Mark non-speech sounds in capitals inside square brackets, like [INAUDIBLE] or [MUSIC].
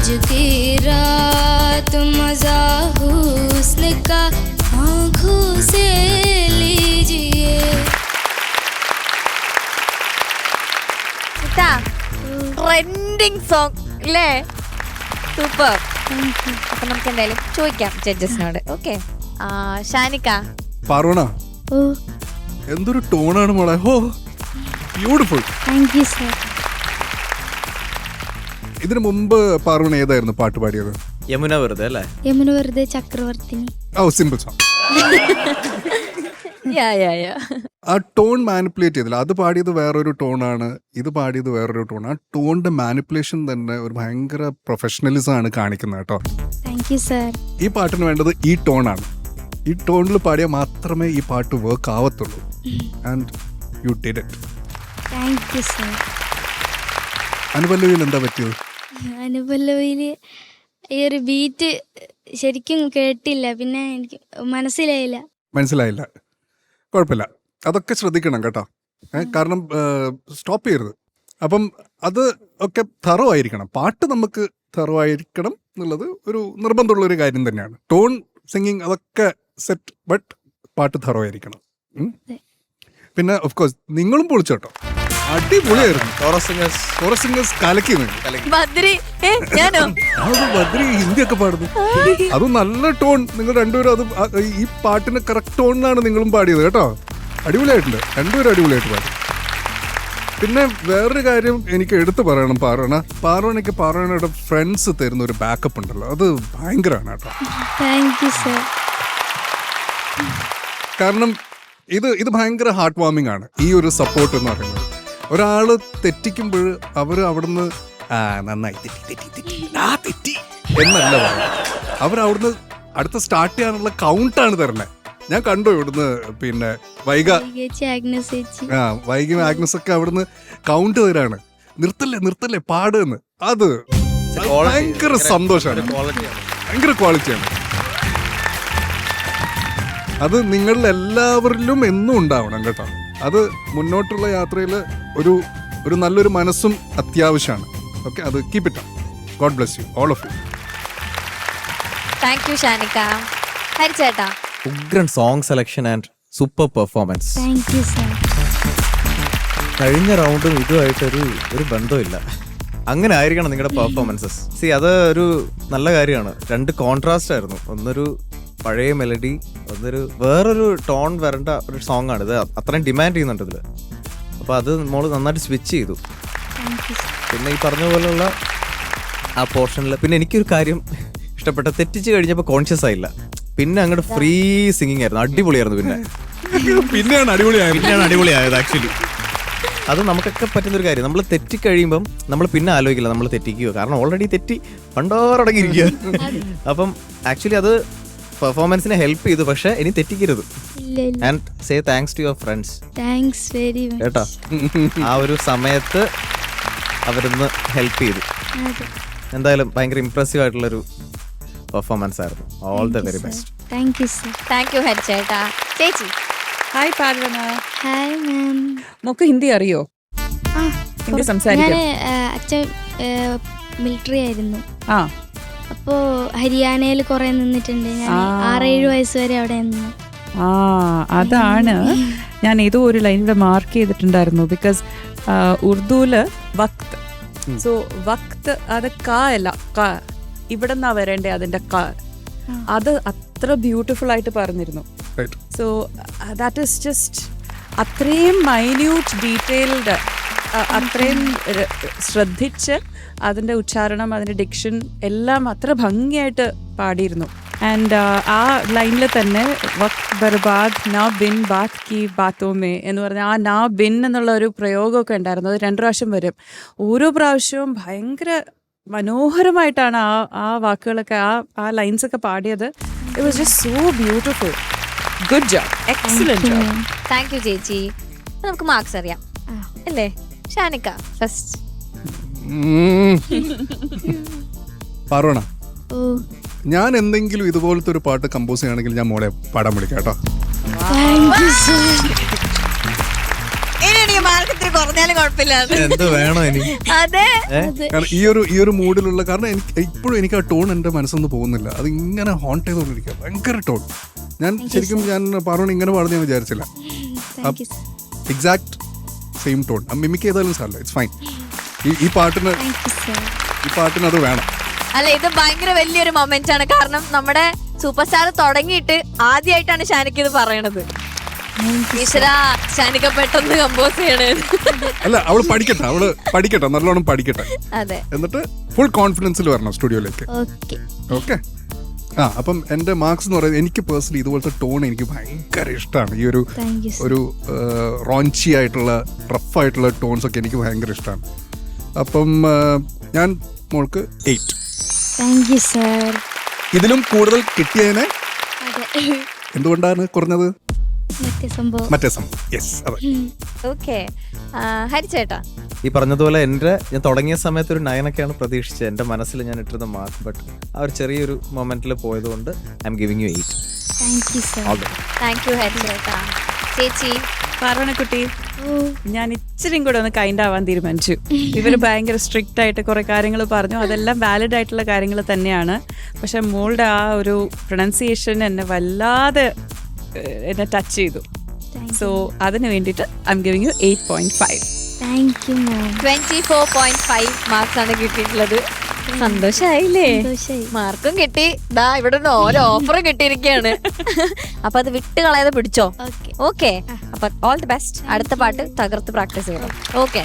आज की रात मजा हुस्न का आंखों से लीजिए ട്രെൻഡിങ് സോങ് അല്ലേ സൂപ്പർ അപ്പൊ നമുക്ക് എന്തായാലും ചോദിക്കാം ജഡ്ജസിനോട് ഓക്കെ ഷാനിക്ക പാർവണ ओ എന്തൊരു ടോണാണ് മോളെ ഹോ ബ്യൂട്ടിഫുൾ थैंक यू सर ഇതിനു മുമ്പ് പാർവണ ഏതായിരുന്നു പാട്ട് പാടിയത്? യമുന വെറുതെ അല്ലേ? യമുന വെറുതെ ചക്രവർത്തിനി. ഓ സിമ്പിൾ സോങ് [LAUGHS] ആ ടോൺ മാനിപ്പുലേറ്റ് ചെയ്തില്ല. അത് പാടിയത് വേറൊരു ടോണാണ് ഇത് പാടിയത് വേറൊരു ടോൺ ആ ടോണിന്റെ മാനിപ്പുലേഷൻ തന്നെ ഒരു ഭയങ്കര പ്രൊഫഷണലിസം ആണ് കാണിക്കുന്നത് കേട്ടോ. താങ്ക് യു സർ ഈ പാട്ടിന് വേണ്ടത് ഈ ടോണാണ് ഈ ടോണിൽ പാടിയാൽ മാത്രമേ ഈ പാട്ട് work ആവത്തുള്ളൂ. And you did it thank you sir അനുപല്ലവിയിൽ എന്താ പറ്റിയത്? അനുപല്ലവിയിൽ ഈ ഒരു ബീറ്റ് ശരിക്കും കേട്ടില്ല. പിന്നെ എനിക്ക് മനസ്സിലായില്ല. മനസ്സിലായില്ല. കുഴപ്പമില്ല. അതൊക്കെ ശ്രദ്ധിക്കണം കേട്ടോ. കാരണം സ്റ്റോപ്പ് ചെയ്യരുത്. അപ്പം അത് ഒക്കെ തറോ ആയിരിക്കണം പാട്ട് നമുക്ക് തറോ ആയിരിക്കണം എന്നുള്ളത് ഒരു നിർബന്ധമുള്ള ഒരു കാര്യം തന്നെയാണ്. ടോൺ സിംഗിങ് അതൊക്കെ സെറ്റ് ബട്ട് പാട്ട് തറോ ആയിരിക്കണം പിന്നെ ഓഫ് കോഴ്സ് നിങ്ങളും പൊളിച്ചു കേട്ടോ അടിപൊളിയായിരുന്നു. കലക്കി. നിങ്ങൾ ബദ്രി ഏ ഞാനോ? അത് ബദ്രി ഹിന്ദി പാടുന്നു. അത് നല്ല ടോൺ. നിങ്ങൾ രണ്ടുപേരും അത് ആ- ഈ പാട്ടിന് കറക്റ്റ് ടോണിലാണ് നിങ്ങളും പാടിയത് കേട്ടോ. അടിപൊളിയായിട്ടുണ്ട്. രണ്ടുപേരും അടിപൊളിയായിട്ട് പാടി. പിന്നെ വേറൊരു കാര്യം എനിക്ക് എടുത്തു പറയണം പാർവണ പാർവണയ്ക്ക് പാർവണയുടെ ഫ്രണ്ട്സ് തരുന്ന ഒരു ബാക്കപ്പ് ഉണ്ടല്ലോ. അത് ഭയങ്കരമാണ് കേട്ടോ. താങ്ക് യു സർ കാരണം ഇത് ഇത് ഭയങ്കര ഹാർട്ട് വാമിംഗ് ആണ്. ഈ ഒരു സപ്പോർട്ട് എന്ന് പറയുന്നത്. ഒരാൾ തെറ്റിക്കുമ്പോൾ അവർ അവിടുന്ന് ആ നന്നായി തെറ്റി തെറ്റി തെറ്റി ആ തെറ്റി എന്നല്ല അവർ അവിടുന്ന് അടുത്ത സ്റ്റാർട്ട് ചെയ്യാനുള്ള കൗണ്ടാണ് തരണേ ഞാൻ കണ്ടു ഇവിടുന്ന് പിന്നെ ചേച്ചി. ആ വൈകി ആഗ്നസ് ഒക്കെ അവിടുന്ന് കൗണ്ട് തരാണ്. നിർത്തല്ലേ നിർത്തല്ലേ പാടുന്ന് അത് ഭയങ്കര സന്തോഷമാണ്. ഭയങ്കര ക്വാളിറ്റിയാണ് അത് നിങ്ങളിൽ എല്ലാവരിലും എന്നും ഉണ്ടാവണം കേട്ടോ. അത് മുന്നോട്ടുള്ള യാത്രയിൽ ഒരു ഒരു നല്ലൊരു മനസ്സും അത്യാവശ്യമാണ് ഓക്കെ അത് keep it god bless you all of you thank you ഷാനിക്ക. ഹരിച്ചേട്ടാ. ഉഗ്രൻ song selection and super performance thank you sir കഴിഞ്ഞ റൗണ്ടും ഇതുമായിട്ടൊരു ഒരു ബന്ധമില്ല അങ്ങനെ ആയിരിക്കണം നിങ്ങളുടെ പെർഫോമൻസസ് സി അത് ഒരു നല്ല കാര്യമാണ്. രണ്ട് കോൺട്രാസ്റ്റ് ആയിരുന്നു. ഒന്നൊരു പഴയ മെലഡി ഒന്നൊരു വേറൊരു ടോൺ വരേണ്ട ഒരു സോങ് ആണ്. ഇത് അത്രയും ഡിമാൻഡ് ചെയ്യുന്നുണ്ട് ഇതിൽ അപ്പോൾ അത് മോൾ നന്നായിട്ട് സ്വിച്ച് ചെയ്തു. പിന്നെ ഈ പറഞ്ഞ പോലെയുള്ള ആ പോർഷനിൽ പിന്നെ എനിക്കൊരു കാര്യം ഇഷ്ടപ്പെട്ട തെറ്റിച്ച് കഴിഞ്ഞപ്പോൾ കോൺഷ്യസ് ആയില്ല. പിന്നെ അങ്ങോട്ട് ഫ്രീ സിംഗിങ് ആയിരുന്നു. അടിപൊളിയായിരുന്നു പിന്നെ. [LAUGHS] പിന്നെയാണ് അടിപൊളിയായത്. പിന്നെയാണ് അടിപൊളിയായത് ആക്ച്വലി [LAUGHS] അത് നമുക്കൊക്കെ പറ്റുന്ന ഒരു കാര്യം. നമ്മൾ തെറ്റി തെറ്റിക്കഴിയുമ്പം നമ്മൾ പിന്നെ ആലോചിക്കില്ല നമ്മൾ തെറ്റിക്കുകയോ കാരണം ഓൾറെഡി തെറ്റി പണ്ടോറടങ്ങിയിരിക്കുക അപ്പം ആക്ച്വലി അത് പെർഫോമൻസിനെ ഹെൽപ്പ് ചെയ്തു പക്ഷെ ഇനി തെറ്റിക്കരുത്. And say thanks to your friends thanks very much കേട്ടോ? ആ ഒരു സമയത്ത് അവരൊന്ന് ഹെൽപ്പ് ചെയ്തു. എന്തായാലും ഭയങ്കര ഇംപ്രസീവ് ആയിട്ടുള്ളൊരു പെർഫോമൻസ് ആയിരുന്നു. All the very best thank you sir thank you ഹരിച്ചേട്ടാ ചേച്ചി. ഹായ് പാർവന ഹായ് മാം മോക്ക് ഹിന്ദി അറിയോ? ആ ഹിന്ദി ഞാൻ സംസാരിക്കാം അച്ഛൻ മിലിറ്ററി ആയിരുന്നു. ആ. അപ്പോൾ ഹരിയാനയിൽ കുറേ നിന്നിട്ടുണ്ട്. ഞാൻ. ആറേഴ് വയസ്സ് വരെ അവിടെ നിന്നു. ആ അതാണ്. ഞാൻ ഏതോ ഒരു ലൈനിൽ മാർക്ക് ചെയ്തിട്ടുണ്ടായിരുന്നു. ബിക്കോസ് ഉറുദുവിൽ വക്ത് സോ വക്ത് അത് ക അല്ല ക. ഇവിടെ നിന്നാ വരേണ്ടേ അതിന്റെ ക. അത് അത്ര ബ്യൂട്ടിഫുൾ ആയിട്ട് പറഞ്ഞിരുന്നു. സോ ദാറ്റ് ഇസ് ജസ്റ്റ് അത്രയും മൈന്യൂട്ട് ഡീറ്റെയിൽഡ് അത്രയും ശ്രദ്ധിച്ച് അതിന്റെ ഉച്ചാരണം അതിന്റെ ഡിക്ഷൻ എല്ലാം അത്ര ഭംഗിയായിട്ട് പാടിയിരുന്നു. ആൻഡ് ആ ലൈനിൽ തന്നെ വക് ബർബാദ് നാ ബിൻ ബാത് കി ബാത്തോമേ എന്ന് പറഞ്ഞ ആ നാ ബിൻ എന്നുള്ള ഒരു പ്രയോഗമൊക്കെ ഉണ്ടായിരുന്നു. അത് രണ്ട് പ്രാവശ്യം വരും. ഓരോ പ്രാവശ്യവും ഭയങ്കര മനോഹരമായിട്ടാണ് ആ ആ വാക്കുകളൊക്കെ ആ ആ ലൈൻസ് ഒക്കെ പാടിയത് it was just so beautiful good job excellent job thank you ചേച്ചി. നമുക്ക് മാർക്സ് അറിയാം. അല്ലേ? ഷാനിക്ക ഫസ്റ്റ് പറോണ ഓ. ഞാൻ എന്തെങ്കിലും ഇതുപോലത്തെ ഒരു പാട്ട് കമ്പോസ് ചെയ്യുകയാണെങ്കിൽ ഞാൻ മോളെ പാടാൻ വിളിക്കാം കേട്ടോ. എന്ത് വേണോ ഇനി? അതെ. കാരണം ഈ ഒരു ഈ ഒരു മൂഡിലുള്ള കാരണം എനിക്ക് ഇപ്പോഴും എനിക്ക് ആ ടോൺ എന്റെ മനസ്സൊന്ന് പോകുന്നില്ല. അത് ഇങ്ങനെ ഹോണ്ട് ചെയ്തുകൊണ്ടിരിക്കുക. ഭയങ്കര ടോൺ ഞാൻ ശരിക്കും ഞാൻ പറഞ്ഞു ഇങ്ങനെ പാടുന്ന ഞാൻ വിചാരിച്ചില്ല എക്സാക്ട് സെയിം ടോൺ മിമിക്ക് ചെയ്താലും സാറില്ല ഇറ്റ്സ് ഫൈൻ ഈ പാട്ടിന് ഈ പാട്ടിന് അത് വേണം. അല്ല ഇത് ഭയങ്കര വലിയൊരു മൊമെന്റ് ആണ്. കാരണം നമ്മുടെ സൂപ്പർ സ്റ്റാർ തുടങ്ങിയിട്ട് ആദ്യമായിട്ടാണ് ഷാനിക്ക് ഇത് പറയണത്. ഈശ്വര ഷാനിക പെട്ടെന്ന് കമ്പോസ് ചെയ്യണേ. അല്ല അവൾ പഠിക്കട്ടെ. അവൾ പഠിക്കട്ടെ. നല്ലോണം പഠിക്കട്ടെ. എന്നിട്ട് ഫുൾ കോൺഫിഡൻസിൽ വരണം സ്റ്റുഡിയോയിലേക്ക് ഓക്കെ ആ അപ്പം എന്റെ മാർക്സ് എന്ന് പറയുന്നത് എനിക്ക് പേഴ്സണലി ഇതുപോലത്തെ ടോൺ എനിക്ക് ഭയങ്കര ഇഷ്ടമാണ്. ഈ ഒരു ഒരു റോഞ്ചി ആയിട്ടുള്ള റഫ് ആയിട്ടുള്ള ടോൺസ് ഒക്കെ എനിക്ക് ഭയങ്കര ഇഷ്ടമാണ്. അപ്പം ഞാൻ മോൾക്ക് എയ്റ്റ് ഇതിലും കൂടുതൽ കിട്ടിയതിനെ എന്തുകൊണ്ടാണ് കുറഞ്ഞത്? മറ്റേ സംഭവം. മറ്റേ സംഭവം. യെസ് അതെ. ഓക്കെ ഹരിച്ചേട്ടാ. ഈ പറഞ്ഞതുപോലെ എന്റെ ഞാൻ തുടങ്ങിയ സമയത്ത് ഒരു നയനൊക്കെയാണ് പ്രതീക്ഷിച്ചത്. എന്റെ മനസ്സിൽ ഞാൻ ഇട്ടിരുന്ന മാർക്ക് ബട്ട് ആ ഒരു ചെറിയൊരു മൊമെന്റിൽ പോയതുകൊണ്ട് I am giving you eight ചേച്ചി. പാർവണക്കുട്ടി ഞാൻ ഇച്ചിരി കൂടെ ഒന്ന് കൈൻഡ് ആവാൻ തീരുമാനിച്ചു. ഇവർ ഭയങ്കര സ്ട്രിക്റ്റ് ആയിട്ട് കുറെ കാര്യങ്ങൾ പറഞ്ഞു. അതെല്ലാം വാലിഡ് ആയിട്ടുള്ള കാര്യങ്ങൾ തന്നെയാണ്. പക്ഷെ മോളുടെ ആ ഒരു പ്രൊണൗൺസിയേഷൻ എന്നെ വല്ലാതെ എന്നെ ടച്ച് ചെയ്തു. സോ അതിന് വേണ്ടിയിട്ട് I am giving you eight point five thank you twenty four point five marks ആണ് കിട്ടിയിട്ടുള്ളത്. സന്തോഷായില്ലേ? സന്തോഷായി. മാർക്കും കിട്ടി. ദാ ഇവിടെ നിന്ന് ഓരോ ഓഫറും കിട്ടിയിരിക്കുകയാണ് [LAUGHS] അപ്പൊ അത് വിട്ട് കളയാതെ പിടിച്ചോ? ഓക്കെ. ഓക്കെ. അപ്പൊ ഓൾ ദി ബെസ്റ്റ് അടുത്ത പാട്ട് തകർത്ത് പ്രാക്ടീസ് ചെയ്യണം. ഓക്കെ.